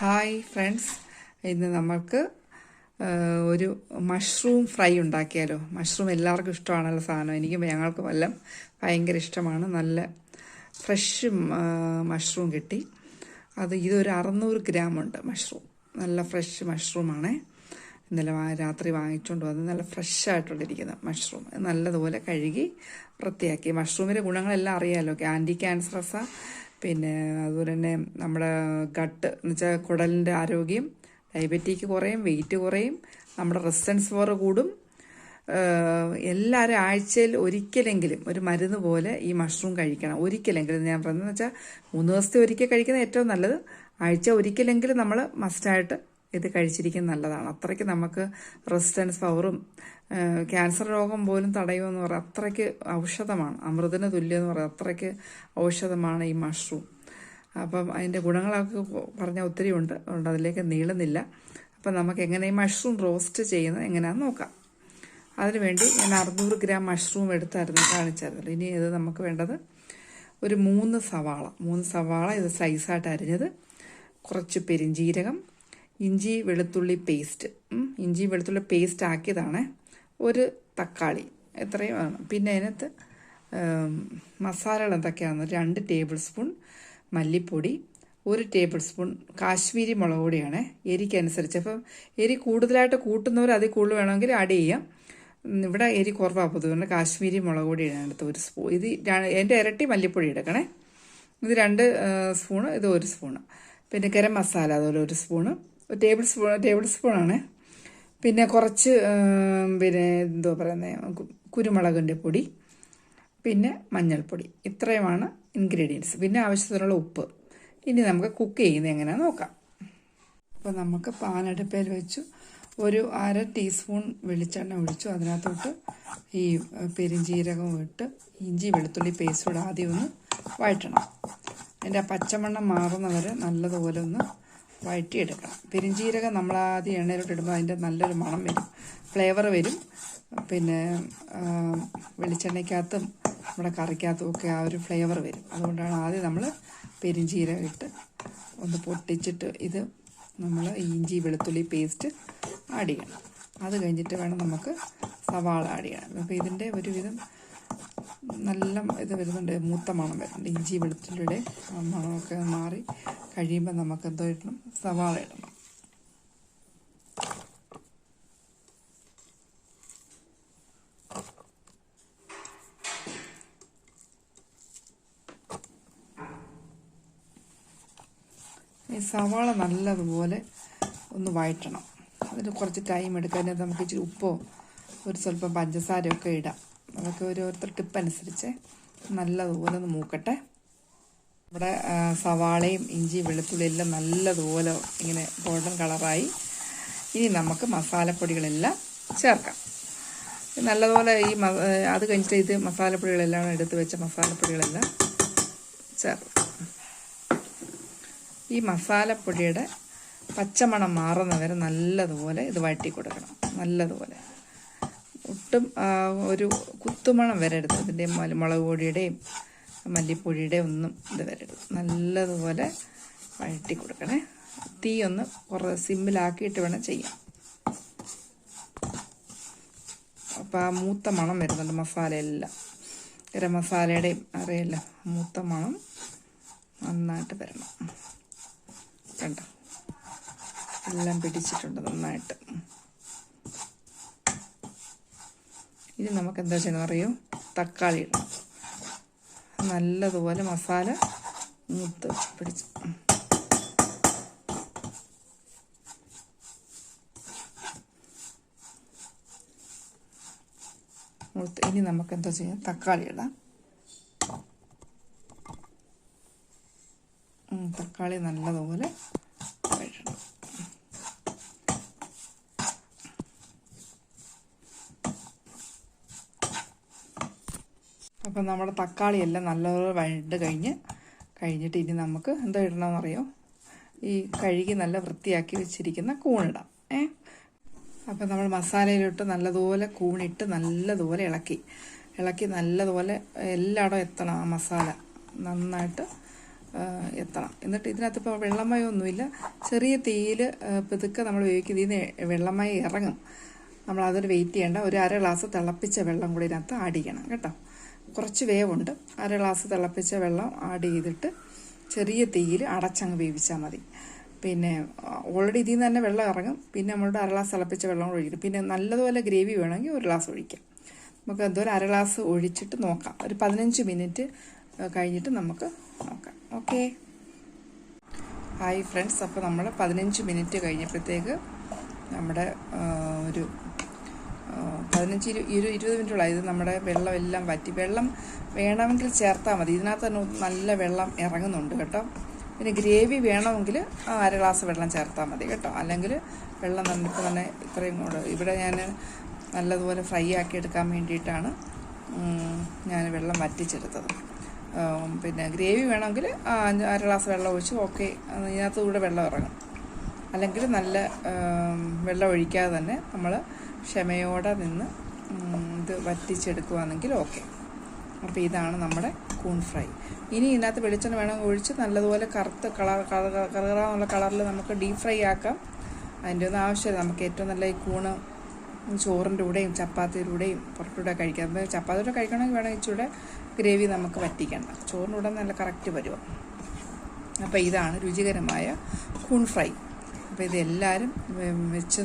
Hi friends. ഇന്ന് നമ്മൾക്ക് ഒരു മഷ്റൂം ഫ്രൈ ഉണ്ടാക്കിയാലോ? മഷ്റൂം എല്ലാവർക്കും ഇഷ്ടമാണല്ലോ സാധനം. എനിക്ക് ഞങ്ങൾക്കും എല്ലാം ഭയങ്കര ഇഷ്ടമാണ്. നല്ല ഫ്രഷ് മഷ്റൂം കിട്ടി. അത് ഇതൊരു അറുന്നൂറ് ഗ്രാം ഉണ്ട് മഷ്റൂം. നല്ല ഫ്രഷ് മഷ്റൂമാണേ. ഇന്നലെ രാത്രി വാങ്ങിച്ചുകൊണ്ട് വന്ന് നല്ല ഫ്രഷ് ആയിട്ടുള്ളിരിക്കുന്ന മഷ്റൂം. നല്ലതുപോലെ കഴുകി വൃത്തിയാക്കി. മഷ്റൂമിന്റെ ഗുണങ്ങളെല്ലാം അറിയാമല്ലോ ആന്റി ക്യാൻസറസ പിന്നെ അതുപോലെ തന്നെ നമ്മുടെ ഗട്ട് എന്ന് വെച്ചാൽ കുടലിന്റെ ആരോഗ്യം ഡയബറ്റിക്ക് കുറയും വെയിറ്റ് കുറയും നമ്മുടെ റെസിസ്റ്റൻസ് പവർ കൂടും. എല്ലാവരും ആഴ്ചയിൽ ഒരിക്കലെങ്കിലും ഒരു മരുന്ന് പോലെ ഈ മഷ്റൂം കഴിക്കണം. ഒരിക്കലെങ്കിലും ഞാൻ പറഞ്ഞതെന്ന് വെച്ചാൽ മൂന്ന് ദിവസത്തെ ഒരിക്കൽ കഴിക്കുന്നത് ഏറ്റവും നല്ലത്. ആഴ്ച ഒരിക്കലെങ്കിലും നമ്മൾ മസ്റ്റായിട്ട് ഇത് കഴിച്ചിരിക്കുന്നത് നല്ലതാണ്. അത്രയ്ക്ക് നമുക്ക് റെസിസ്റ്റൻസ് പവറും ക്യാൻസർ രോഗം പോലും തടയുമെന്ന് പറയാം അത്രയ്ക്ക് ഔഷധമാണ്. അമൃതിന് തുല്യം എന്ന് പറയാം അത്രയ്ക്ക് ഔഷധമാണ് ഈ മഷ്റൂം അപ്പം അതിന്റെ ഗുണങ്ങളൊക്കെ പറഞ്ഞാൽ ഒത്തിരി ഉണ്ട്. അതുകൊണ്ട് അതിലേക്ക് നീളുന്നില്ല. അപ്പം നമുക്ക് എങ്ങനെ ഈ മഷ്റൂം റോസ്റ്റ് ചെയ്യുന്നത് എങ്ങനെയാണെന്ന് നോക്കാം. അതിനുവേണ്ടി ഞാൻ അറുന്നൂറ് ഗ്രാം മഷ്റൂം എടുത്തായിരുന്നു കാണിച്ചായിരുന്നു. ഇനി ഇത് നമുക്ക് വേണ്ടത് ഒരു മൂന്ന് സവാള. മൂന്ന് സവാള ഇത് സൈസായിട്ട് അരിഞ്ഞത്. കുറച്ച് പെരിഞ്ജീരകം ഇഞ്ചി വെളുത്തുള്ളി പേസ്റ്റ്. ഇഞ്ചി വെളുത്തുള്ളി പേസ്റ്റ് ആക്കിയതാണ്. ഒരു തക്കാളി. എത്രയും ആണ്. പിന്നെ അതിനകത്ത് മസാലകൾ എന്തൊക്കെയാണെന്ന് രണ്ട് ടേബിൾ സ്പൂൺ മല്ലിപ്പൊടി ഒരു ടേബിൾ സ്പൂൺ കാശ്മീരി മുളക് പൊടിയാണ് എരിക്കനുസരിച്ച് അപ്പം എരി കൂടുതലായിട്ട് കൂട്ടുന്നവർ അതിൽ കൂടുതൽ വേണമെങ്കിൽ ആഡ് ചെയ്യാം. ഇവിടെ എരി കുറവാണ് പൊതുവെ. കാശ്മീരി മുളക് പൊടിയാണ് അടുത്ത് ഒരു സ്പൂൺ ഇത് എന്റെ ഇരട്ടി മല്ലിപ്പൊടി എടുക്കണേ. ഇത് രണ്ട് സ്പൂണ് ഇത് ഒരു സ്പൂണ്. പിന്നെ ഗരം മസാല അതുപോലെ ഒരു സ്പൂണ്. ഒരു ടേബിൾ സ്പൂൺ ടേബിൾ സ്പൂണാണ്. പിന്നെ കുറച്ച് പിന്നെ എന്തോ പറയുന്നത് കുരുമുളകിന്റെ പൊടി പിന്നെ മഞ്ഞൾപ്പൊടി. ഇത്രയുമാണ് ഇൻഗ്രീഡിയൻസ്. പിന്നെ ആവശ്യത്തിനുള്ള ഉപ്പ്. ഇനി നമുക്ക് കുക്ക് ചെയ്യുന്നത് എങ്ങനെയാണെന്ന് നോക്കാം. അപ്പോൾ നമുക്ക് പാനടുപ്പയിൽ വെച്ചു. ഒരു അര ടീസ്പൂൺ വെളിച്ചെണ്ണ ഒഴിച്ചു. അതിനകത്തോട്ട് ഈ പെരിഞ്ജീരകം ഇട്ട് ഇഞ്ചി വെളുത്തുള്ളി പേസ്റ്റ് കൂടെ ആദ്യം ഒന്ന് വഴറ്റണം. അതിന്റെ ആ പച്ചമണ്ണം മാറുന്നവരെ നല്ലതുപോലെ ഒന്ന് വഴറ്റിയെടുക്കണം. പെരിഞ്ജീരകം നമ്മൾ ആദ്യം എണ്ണയിലോട്ട് ഇടുമ്പോൾ അതിന്റെ നല്ലൊരു മണം വരും. ഫ്ലേവർ വരും. പിന്നെ വെളിച്ചെണ്ണയ്ക്കകത്തും നമ്മുടെ കറിക്കകത്തും ഒക്കെ ആ ഒരു ഫ്ലേവർ വരും. അതുകൊണ്ടാണ് ആദ്യം നമ്മൾ പെരിഞ്ജീരകം ഇട്ട് ഒന്ന് പൊട്ടിച്ചിട്ട് ഇത് നമ്മൾ ഇഞ്ചി വെളുത്തുള്ളി പേസ്റ്റ് ആഡ് ചെയ്യണം. അത് കഴിഞ്ഞിട്ട് വേണം നമുക്ക് സവാള ആഡ് ചെയ്യണം അപ്പോൾ ഇതിന്റെ ഒരുവിധം നല്ല ഇത് വരുന്നുണ്ട് മൂത്ത മണം വരുന്നുണ്ട്. ഇഞ്ചി വെളുത്തുള്ളിയുടെ മണമൊക്കെ മാറി കഴിയുമ്പോൾ നമുക്ക് എന്തോ ഇടണം? സവാള ഇടണം. ഈ സവാള നല്ലതുപോലെ ഒന്ന് വഴറ്റണം. അതിന് കുറച്ച് ടൈം എടുക്കാൻ നമുക്ക് ഇച്ചിരി ഉപ്പോ ഒരു സ്വല്പം പഞ്ചസാരയൊക്കെ ഇടാം. അതൊക്കെ ഓരോരുത്തർ ടിപ്പ് അനുസരിച്ച് നല്ലതുപോലെ ഒന്ന് മൂക്കട്ടെ. ഇവിടെ സവാളയും ഇഞ്ചി വെളുത്തുള്ളി എല്ലാം നല്ലതുപോലെ ഇങ്ങനെ ഗോൾഡൻ കളറായി. ഇനി നമുക്ക് മസാലപ്പൊടികളെല്ലാം ചേർക്കാം. നല്ലതുപോലെ ഈ മ- അത് കഴിഞ്ഞിട്ട് ഇത് മസാലപ്പൊടികളെല്ലാം എടുത്ത് വെച്ച മസാലപ്പൊടികളെല്ലാം ചേർക്കാം. ഈ മസാലപ്പൊടിയുടെ പച്ചമണം മാറുന്നവരെ നല്ലതുപോലെ ഇത് വഴറ്റി കൊടുക്കണം നല്ലതുപോലെ. ഒട്ടും ഒരു കുത്തുമണം വരെ ഇതിന്റെ മല- മുളക് പൊടിയുടെയും മല്ലിപ്പൊടിയുടെയും ഒന്നും ഇത് വരരുത്. നല്ലതുപോലെ വഴറ്റി കൊടുക്കണേ. തീ ഒന്ന് കുറേ സിമ്മിലാക്കിയിട്ട് വേണം ചെയ്യാം അപ്പോൾ ആ മൂത്ത മണം വരുന്നുണ്ട് മസാലയെല്ലാം. ഗരം മസാലയുടെയും അറിയില്ല മൂത്ത മണം നന്നായിട്ട് വരണം. കണ്ടോ? എല്ലാം പിടിച്ചിട്ടുണ്ട് നന്നായിട്ട്. ഇനി നമുക്ക് എന്താ ചെയ്യുന്നത് അറിയോ? തക്കാളി ഇടണം. നല്ലതുപോലെ മസാല മുത്ത് പിടിച്ച്. മൂത്ത്. ഇനി നമുക്ക് എന്താ ചെയ്യാം? തക്കാളി ഇടാം. തക്കാളി നല്ലതുപോലെ വഴറ്റണം അപ്പം നമ്മുടെ തക്കാളിയെല്ലാം നല്ലപോലെ വഴണ്ട് കഴിഞ്ഞ് കഴിഞ്ഞിട്ട് ഇനി നമുക്ക് എന്താ ഇടണമെന്നറിയോ? ഈ കഴുകി നല്ല വൃത്തിയാക്കി വെച്ചിരിക്കുന്ന കൂണിടാം. ഏ? അപ്പം നമ്മൾ മസാലയിലിട്ട് നല്ലതുപോലെ കൂണിട്ട് നല്ലതുപോലെ ഇളക്കി. ഇളക്കി നല്ലതുപോലെ എല്ലായിടവും എത്തണം ആ മസാല. നന്നായിട്ട് എത്തണം. എന്നിട്ട് ഇതിനകത്ത് ഇപ്പോൾ വെള്ളമയൊന്നുമില്ല. ചെറിയ തീയിൽ പിതുക്കെ നമ്മൾ ഉപയോഗിക്കുന്ന ഇതിന് വെള്ളമയം ഇറങ്ങും. നമ്മൾ അതൊരു വെയിറ്റ് ചെയ്യേണ്ട. ഒരു അര ഗ്ലാസ് തിളപ്പിച്ച വെള്ളം കൂടി ഇതിനകത്ത് ചെയ്യണം. കേട്ടോ? കുറച്ച് വേവുണ്ട്. അര ഗ്ലാസ് തിളപ്പിച്ച വെള്ളം ആഡ് ചെയ്തിട്ട് ചെറിയ തീയിൽ അടച്ചങ്ങ് വേവിച്ചാൽ മതി. പിന്നെ ഓൾറെഡി ഇതിൽ നിന്ന് തന്നെ വെള്ളം ഇറങ്ങും. പിന്നെ നമ്മളുടെ അര ഗ്ലാസ് തിളപ്പിച്ച വെള്ളം കൂടെ ഒഴിക്കും. പിന്നെ നല്ലതുപോലെ ഗ്രേവി വേണമെങ്കിൽ ഒരു ഗ്ലാസ് ഒഴിക്കാം. നമുക്ക് എന്തോരം അര ഗ്ലാസ് ഒഴിച്ചിട്ട് നോക്കാം. ഒരു പതിനഞ്ച് മിനിറ്റ് കഴിഞ്ഞിട്ട് നമുക്ക് നോക്കാം. ഓക്കെ? Hi friends. അപ്പോൾ നമ്മൾ പതിനഞ്ച് മിനിറ്റ് കഴിഞ്ഞപ്പോഴത്തേക്ക് നമ്മുടെ ഒരു പതിനഞ്ച് ഇരു ഇരു ഇരുപത് മിനിറ്റോളം ഇത് നമ്മുടെ വെള്ളം എല്ലാം വറ്റി. വെള്ളം വേണമെങ്കിൽ ചേർത്താൽ മതി. ഇതിനകത്ത് തന്നെ നല്ല വെള്ളം ഇറങ്ങുന്നുണ്ട് കേട്ടോ. പിന്നെ ഗ്രേവി വേണമെങ്കിൽ അര ഗ്ലാസ് വെള്ളം ചേർത്താൽ മതി കേട്ടോ. അല്ലെങ്കിൽ വെള്ളം നമുക്ക് തന്നെ ഇത്രയും കൂടെ. ഇവിടെ ഞാൻ നല്ലതുപോലെ ഫ്രൈ ആക്കി എടുക്കാൻ വേണ്ടിയിട്ടാണ് ഞാൻ വെള്ളം വറ്റിച്ചെടുത്തത്. പിന്നെ ഗ്രേവി വേണമെങ്കിൽ അര ഗ്ലാസ് വെള്ളം ഒഴിച്ച് ഓക്കെ ഇതിനകത്ത് കൂടെ വെള്ളം ഇറങ്ങും. അല്ലെങ്കിൽ നല്ല വെള്ളം ഒഴിക്കാതെ തന്നെ നമ്മൾ ക്ഷമയോടെ നിന്ന് ഇത് വറ്റിച്ചെടുക്കുകയാണെങ്കിൽ ഓക്കെ. അപ്പോൾ ഇതാണ് നമ്മുടെ കൂൺ ഫ്രൈ. ഇനി ഇതിനകത്ത് വെളിച്ചെണ്ണ വേണമെങ്കിൽ ഒഴിച്ച് നല്ലതുപോലെ കറുത്ത കളർ കളർ കറുകറാന്നുള്ള കളറിൽ നമുക്ക് ഡീപ് ഫ്രൈ ആക്കാം. അതിന്റെ ഒന്നും ആവശ്യമില്ല. നമുക്ക് ഏറ്റവും നല്ല ഈ കൂണ് ചോറിന്റെ കൂടെയും ചപ്പാത്തിയിലൂടെയും പുറത്തൂടെ കഴിക്കാം. അപ്പോൾ ചപ്പാത്തിയുടെ കഴിക്കണമെങ്കിൽ വേണമെങ്കിൽ ഇച്ചിരി ഗ്രേവി നമുക്ക് വറ്റിക്കണം ചോറിന്റെ കൂടെ നല്ല കറക്റ്റ് വരുമോ അപ്പോൾ ഇതാണ് രുചികരമായ കൂൺ ഫ്രൈ. അപ്പോൾ ഇതെല്ലാവരും വെച്ച്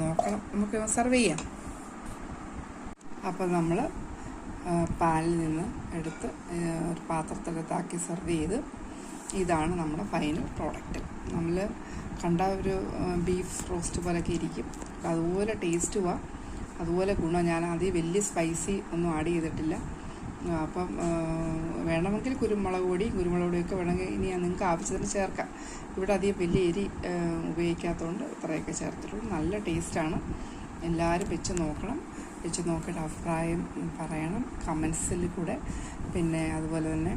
നോക്കണം. നമുക്ക് സെർവ് ചെയ്യാം. അപ്പോൾ നമ്മൾ പാലിൽ നിന്ന് എടുത്ത് ഒരു പാത്രത്തിലെത്താക്കി സെർവ് ചെയ്ത് ഇതാണ് നമ്മുടെ ഫൈനൽ പ്രോഡക്റ്റ് നമ്മൾ കണ്ട ഒരു ബീഫ് റോസ്റ്റ് പോലെയൊക്കെ ഇരിക്കും. അതുപോലെ ടേസ്റ്റ് ടേസ്റ്റുമാണ് അതുപോലെ ഗുണം. ഞാൻ ആദ്യം വലിയ സ്പൈസി ഒന്നും ആഡ് ചെയ്തിട്ടില്ല. അപ്പം വേണമെങ്കിൽ കുരുമുളക് പൊടി കുരുമുളക് പൊടിയൊക്കെ വേണമെങ്കിൽ ഇനി നിങ്ങൾക്ക് ആവശ്യത്തിന് ചേർക്കാം. ഇവിടെ അധികം വലിയ എരി ഉപയോഗിക്കാത്തതുകൊണ്ട് ഇത്രയൊക്കെ ചേർത്തിട്ടുള്ളൂ. നല്ല ടേസ്റ്റാണ് എല്ലാവരും വെച്ച് നോക്കണം. വെച്ച് നോക്കിയിട്ട് അഭിപ്രായം പറയണം. കമൻസിൽ കൂടെ. പിന്നെ അതുപോലെ തന്നെ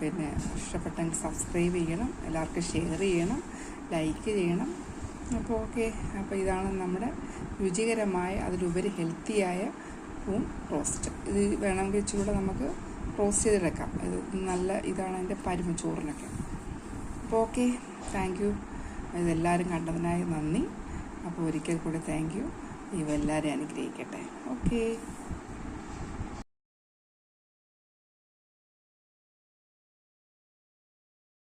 പിന്നെ ഇഷ്ടപ്പെട്ടെങ്കിൽ സബ്സ്ക്രൈബ് ചെയ്യണം. എല്ലാവർക്കും ഷെയർ ചെയ്യണം. ലൈക്ക് ചെയ്യണം. അപ്പോൾ ഓക്കെ അപ്പോൾ ഇതാണ് നമ്മുടെ രുചികരമായ അതിലുപരി ഹെൽത്തിയായ പൂൺ റോസ്റ്റ് ഇത് വേണമെങ്കിൽ ഇച്ചിരൂടെ നമുക്ക് റോസ്റ്റ് ചെയ്തെടുക്കാം. ഇത് നല്ല ഇതാണ് അതിന്റെ പരിമ ചോറിനൊക്കെ. അപ്പോൾ ഓക്കെ താങ്ക് യു ഇതെല്ലാവരും കണ്ടതിനായി നന്ദി. അപ്പോൾ ഒരിക്കൽ കൂടി താങ്ക് യു ഇവ എല്ലാവരെയും അനുഗ്രഹിക്കട്ടെ. ഓക്കേ